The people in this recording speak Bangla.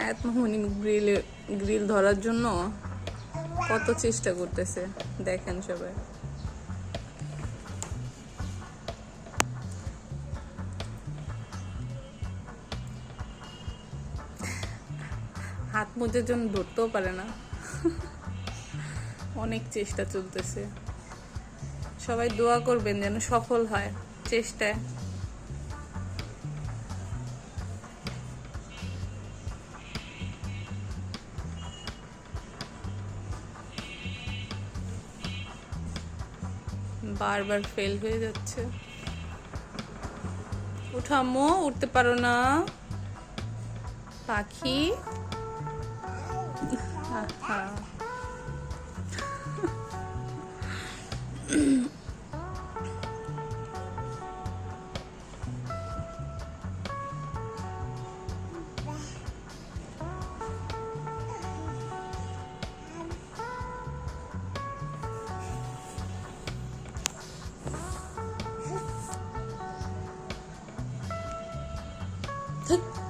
আয়াত মাহমুনি গ্রিল গ্রিল ধরার জন্য কত চেষ্টা করতেছে। দেখেন সবাই। হাত মোজার জন্য ধরতেও পারে না। অনেক চেষ্টা চলতেছে। সবাই দোয়া করবেন যেন সফল হয়, চেষ্টায়। বারবার ফেল হয়ে যাচ্ছে। উঠামো উঠতে পারো না। পাখি। はい